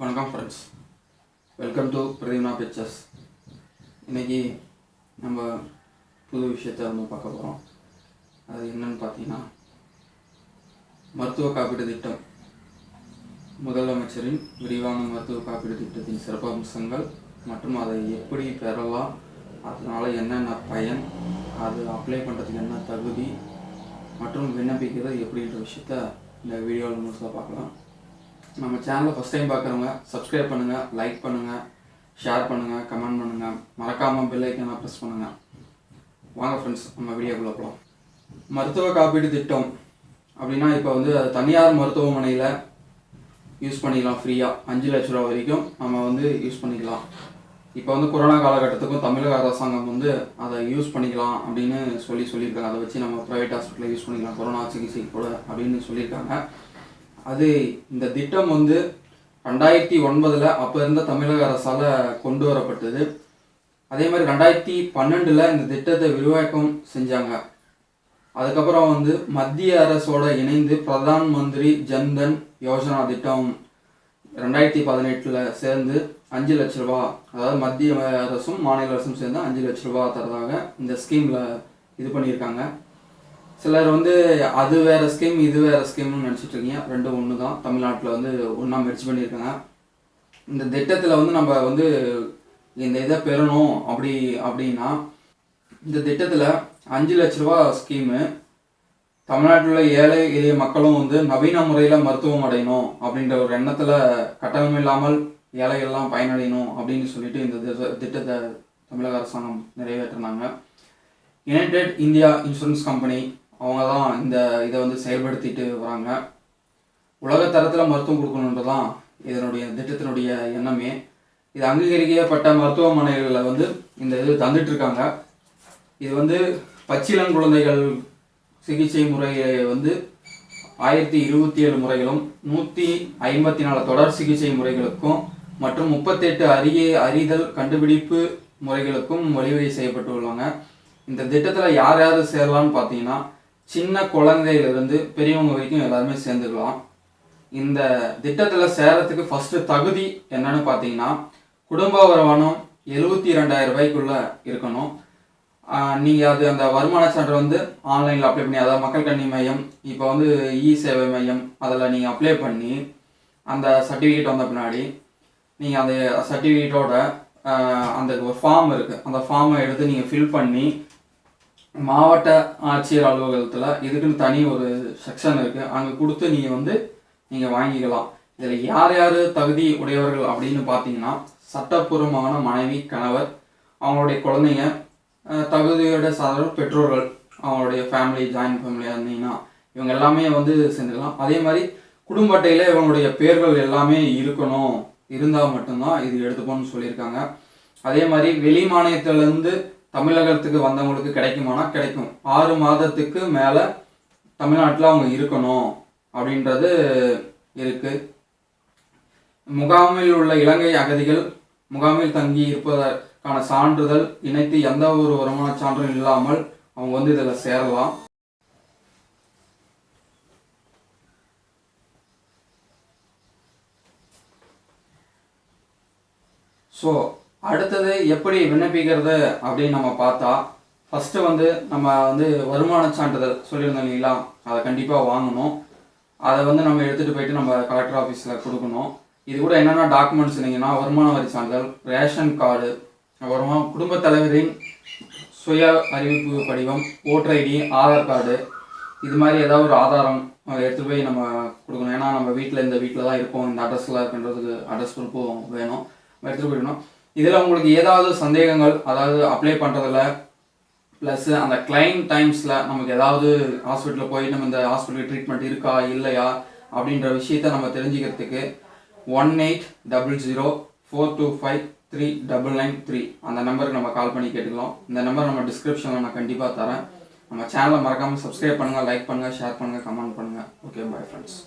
வணக்கம் friends welcome to Pratheena pictures இன்றைக்கி நம்ம புது விஷயத்தை வந்து பார்க்க போகிறோம் அது என்னன்னு பார்த்தீங்கன்னா மருத்துவ காப்பீடு திட்டம். முதலமைச்சரின் விரிவான மருத்துவ காப்பீடு திட்டத்தின் சிறப்பம்சங்கள் மற்றும் அதை எப்படி பெறலாம் அதனால் என்னென்ன பயன் அது அப்ளை பண்ணுறதுக்கு என்ன தகுதி மற்றும் விண்ணப்பிக்கிறது எப்படின்ற விஷயத்த இந்த வீடியோவில் முழுசாக பார்க்கலாம். நம்ம சேனலை ஃபஸ்ட் டைம் பார்க்குறவங்க சப்ஸ்கிரைப் பண்ணுங்கள் லைக் பண்ணுங்கள் ஷேர் பண்ணுங்கள் கமெண்ட் பண்ணுங்கள் மறக்காமல் பெல் ஐக்கனை ப்ரெஸ் பண்ணுங்கள் வாங்க ஃப்ரெண்ட்ஸ் நம்ம வீடியோக்குள்ளே போகலாம் மருத்துவ காப்பீடு திட்டம் அப்படின்னா இப்போ வந்து அது தனியார் மருத்துவமனையில் யூஸ் பண்ணிக்கலாம் ஃப்ரீயாக அஞ்சு லட்ச ரூபா வரைக்கும் நம்ம வந்து யூஸ் பண்ணிக்கலாம். இப்போ வந்து கொரோனா காலகட்டத்துக்கும் தமிழக அரசாங்கம் வந்து அதை யூஸ் பண்ணிக்கலாம் அப்படின்னு சொல்லி சொல்லியிருக்காங்க. அதை வச்சு நம்ம ப்ரைவேட் ஹாஸ்பிட்டலில் யூஸ் பண்ணிக்கலாம். கொரோனா சிகிச்சை கூட அப்படின்னு சொல்லியிருக்காங்க. அது இந்த திட்டம் வந்து ரெண்டாயிரத்தி ஒன்பதில் அப்போ இருந்த தமிழக அரசால் கொண்டு வரப்பட்டது. அதே மாதிரி ரெண்டாயிரத்தி பன்னெண்டில் இந்த திட்டத்தை விரிவாக்கம் செஞ்சாங்க. அதுக்கப்புறம் வந்து மத்திய அரசோட இணைந்து பிரதான் மந்திரி ஜன்தன் யோஜனா திட்டம் ரெண்டாயிரத்தி பதினெட்டில் சேர்ந்து அஞ்சு லட்ச ரூபா அதாவது மத்திய அரசும் மாநில அரசும் சேர்ந்து அஞ்சு லட்ச ரூபா தரதாக இந்த ஸ்கீமில் இது பண்ணியிருக்காங்க. சிலர் வந்து அது வேற ஸ்கீம் இது வேற ஸ்கீம்னு நினச்சிட்டு இருக்கீங்க. ரெண்டும் ஒன்று தான் தமிழ்நாட்டில் வந்து ஒன்றா மெர்ச் பண்ணியிருக்காங்க. இந்த திட்டத்தில் வந்து நம்ம வந்து இந்த இதை பெறணும் அப்படி அப்படின்னா இந்த திட்டத்தில் அஞ்சு லட்ச ரூபா ஸ்கீமு தமிழ்நாட்டில் உள்ள ஏழை எளிய மக்களும் வந்து நவீன முறையில் மருத்துவம் அடையணும் அப்படின்ற ஒரு எண்ணத்தில் கட்டணம் இல்லாமல் ஏழைகள்லாம் பயனடையணும் அப்படின்னு சொல்லிட்டு இந்த திட்ட- திட்டத்தை தமிழக அரசாங்கம் நிறைவேற்றினாங்க. யுனைடெட் இந்தியா இன்சூரன்ஸ் கம்பெனி அவங்க தான் இந்த இதை வந்து செயல்படுத்திட்டு வராங்க. உலகத்தரத்தில் மருத்துவம் கொடுக்கணுன்றதான் இதனுடைய திட்டத்தினுடைய எண்ணமே. இது அங்கீகரிக்கப்பட்ட மருத்துவமனைகளில் வந்து இந்த இது தந்துட்டு இருக்காங்க. இது வந்து பச்சிலங் குழந்தைகள் சிகிச்சை முறையை வந்து ஆயிரத்தி இருபத்தி ஏழு முறைகளும் நூற்றி ஐம்பத்தி நாலு தொடர் சிகிச்சை முறைகளுக்கும் மற்றும் முப்பத்தெட்டு அரிய அறிதல் கண்டுபிடிப்பு முறைகளுக்கும் வழிவகை செய்யப்பட்டு உள்ளாங்க. இந்த திட்டத்தில் யார் யார் சேரலான்னு பார்த்தீங்கன்னா சின்ன குழந்தையிலிருந்து பெரியவங்க வரைக்கும் எல்லாருமே சேர்ந்துக்கலாம். இந்த திட்டத்தில் சேரத்துக்கு ஃபஸ்ட்டு தகுதி என்னன்னு பார்த்தீங்கன்னா குடும்ப வருமானம் எழுபத்தி ரெண்டாயிரம் ரூபாய்க்குள்ளே இருக்கணும். நீங்கள் அது அந்த வருமான சான்று வந்து ஆன்லைனில் அப்ளை பண்ணி அதாவது மக்கள் கல்வி மையம் இப்போ வந்து இ சேவை மையம் அதில் நீங்கள் அப்ளை பண்ணி அந்த சர்டிஃபிகேட் வந்த பின்னாடி நீங்கள் அந்த சர்டிஃபிகேட்டோட அந்த ஒரு ஃபார்ம் இருக்குது அந்த ஃபார்மை எடுத்து நீங்கள் ஃபில் பண்ணி மாவட்ட ஆட்சியர் அலுவலகத்தில் இதுக்குன்னு தனி ஒரு செக்ஷன் இருக்குது அங்கே கொடுத்து நீங்கள் வந்து நீங்கள் வாங்கிக்கலாம். இதில் யார் யார் தகுதி உடையவர்கள் அப்படின்னு பார்த்தீங்கன்னா சட்டப்பூர்வமான மனைவி கணவர் அவங்களுடைய குழந்தைங்க தகுதியோட சாதாரண பெற்றோர்கள் அவங்களுடைய ஃபேமிலி ஜாயின்ட் ஃபேமிலியாக இருந்தீங்கன்னா இவங்க எல்லாமே வந்து சேர்ந்துக்கலாம் அதே மாதிரி குடும்ப அட்டையில் இவங்களுடைய பேர்கள் எல்லாமே இருக்கணும். இருந்தால் மட்டும்தான் இது எடுத்துப்போம்னு சொல்லியிருக்காங்க. அதே மாதிரி வெளி மாநிலத்திலேருந்து தமிழகத்துக்கு வந்தவங்களுக்கு கிடைக்குமானா கிடைக்கும். ஆறு மாதத்துக்கு மேலே தமிழ்நாட்டில் அவங்க இருக்கணும் அப்படின்றது இருக்குது முகாமில் உள்ள இலங்கை அகதிகள் முகாமில் தங்கி இருப்பதற்கான சான்றிதழ் இணைத்து எந்த ஒரு வருமான சான்றும் இல்லாமல் அவங்க வந்து இதில் சேரலாம். ஸோ அடுத்தது எப்படி விண்ணப்பிக்கிறது அப்படின்னு நம்ம பார்த்தா ஃபஸ்ட்டு வந்து நம்ம வந்து வருமான சான்றிதழ் சொல்லியிருந்தோம் இல்லைங்களா? அதை கண்டிப்பாக வாங்கணும். அதை வந்து நம்ம எடுத்துகிட்டு போயிட்டு நம்ம கலெக்டர் ஆஃபீஸில் கொடுக்கணும். இது கூட என்னென்ன டாக்குமெண்ட்ஸ் இல்லைங்கன்னா வருமான வரி சான்றிதழ் ரேஷன் கார்டு அப்புறமா குடும்பத் தலைவரின் சுய அறிவிப்பு படிவம் ஓட்டர் ஐடி ஆதார் கார்டு இது மாதிரி ஏதாவது ஒரு ஆதாரம் எடுத்து போய் நம்ம கொடுக்கணும். ஏன்னா நம்ம வீட்டில் இந்த வீட்டில் தான் இருப்போம் இந்த அட்ரஸில் இருக்கின்றது அட்ரஸ் ப்ரூஃபும் வேணும். நம்ம எடுத்துகிட்டு போயிடணும். இதில் உங்களுக்கு ஏதாவது சந்தேகங்கள் அதாவது அப்ளை பண்ணுறதுல ப்ளஸ் அந்த கிளைம் டைம்ஸில் நமக்கு ஏதாவது ஹாஸ்பிட்டலில் போய் நம்ம இந்த ஹாஸ்பிட்டல் ட்ரீட்மெண்ட் இருக்கா இல்லையா அப்படின்ற விஷயத்த நம்ம தெரிஞ்சுக்கிறதுக்கு one eight double zero four two five three double nine three அந்த நம்பருக்கு நம்ம கால் பண்ணி கேட்டுக்கலாம். இந்த நம்பர் நம்ம டிஸ்கிரிப்ஷனில் நான் கண்டிப்பாக தரேன். நம்ம சேனலை மறக்காமல் சப்ஸ்கிரைப் பண்ணுங்கள் லைக் பண்ணுங்கள் ஷேர் பண்ணுங்கள் கமெண்ட் பண்ணுங்கள் ஓகே பை ஃப்ரெண்ட்ஸ்